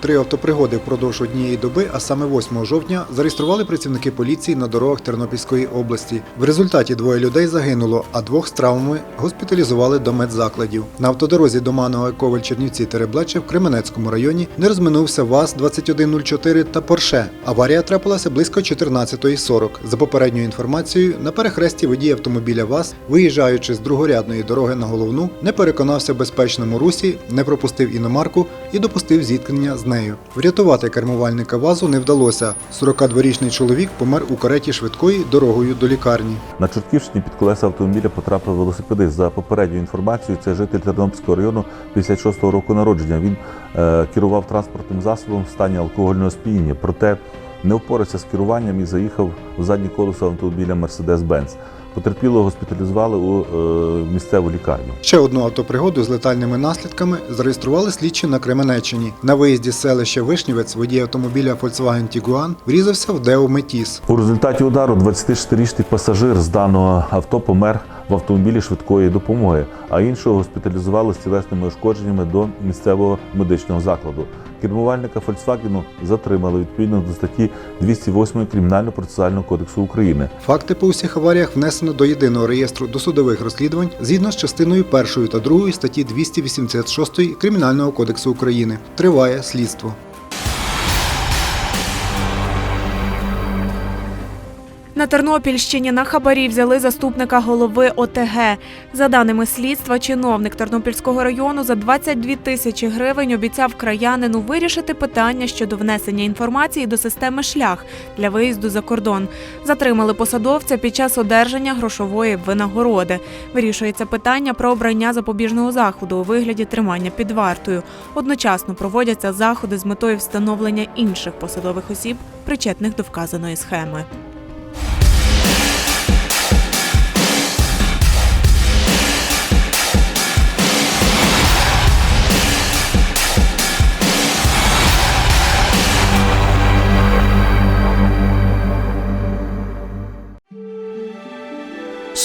Три автопригоди впродовж однієї доби, а саме 8 жовтня, зареєстрували працівники поліції на дорогах Тернопільської області. В результаті двоє людей загинуло, а двох з травмами госпіталізували до медзакладів. На автодорозі Доманова Коваль Чернівці Тереблече в Кременецькому районі не розминувся ВАЗ-2104 та Порше. Аварія трапилася близько 14.40. За попередньою інформацією, на перехресті водій автомобіля ВАЗ, виїжджаючи з другорядної дороги на головну, не переконався в безпечному русі, не пропустив іномарку і допустив зіткнення з нею. Врятувати кермувальника ВАЗу не вдалося. 42-річний чоловік помер у кареті швидкої дорогою до лікарні. На Чортківщині під колеса автомобіля потрапив велосипедист. За попередньою інформацією, це житель Тернопільського району 56-го року народження. Він е, керував транспортним засобом в стані алкогольного сп'яніння, проте не впорався з керуванням і заїхав у заднє колесо автомобіля Mercedes-Benz. Потерпілого госпіталізували у е, місцеву лікарню. Ще одну автопригоду з летальними наслідками зареєстрували слідчі на Кременеччині. На виїзді з селища Вишнівець водій автомобіля Volkswagen Tiguan врізався в Део Метіс. У результаті удару 24-річний пасажир з даного авто помер в автомобілі швидкої допомоги, а іншого госпіталізували з тілесними ушкодженнями до місцевого медичного закладу. Кермувальника Volkswagen затримали відповідно до статті 208 Кримінального процесуального кодексу України. Факти по усіх аваріях внесено до єдиного реєстру досудових розслідувань згідно з частиною 1 та 2 статті 286 Кримінального кодексу України. Триває слідство. На Тернопільщині на хабарі взяли заступника голови ОТГ. За даними слідства, чиновник Тернопільського району за 22 тисячі гривень обіцяв краянину вирішити питання щодо внесення інформації до системи шлях для виїзду за кордон. Затримали посадовця під час одержання грошової винагороди. Вирішується питання про обрання запобіжного заходу у вигляді тримання під вартою. Одночасно проводяться заходи з метою встановлення інших посадових осіб, причетних до вказаної схеми.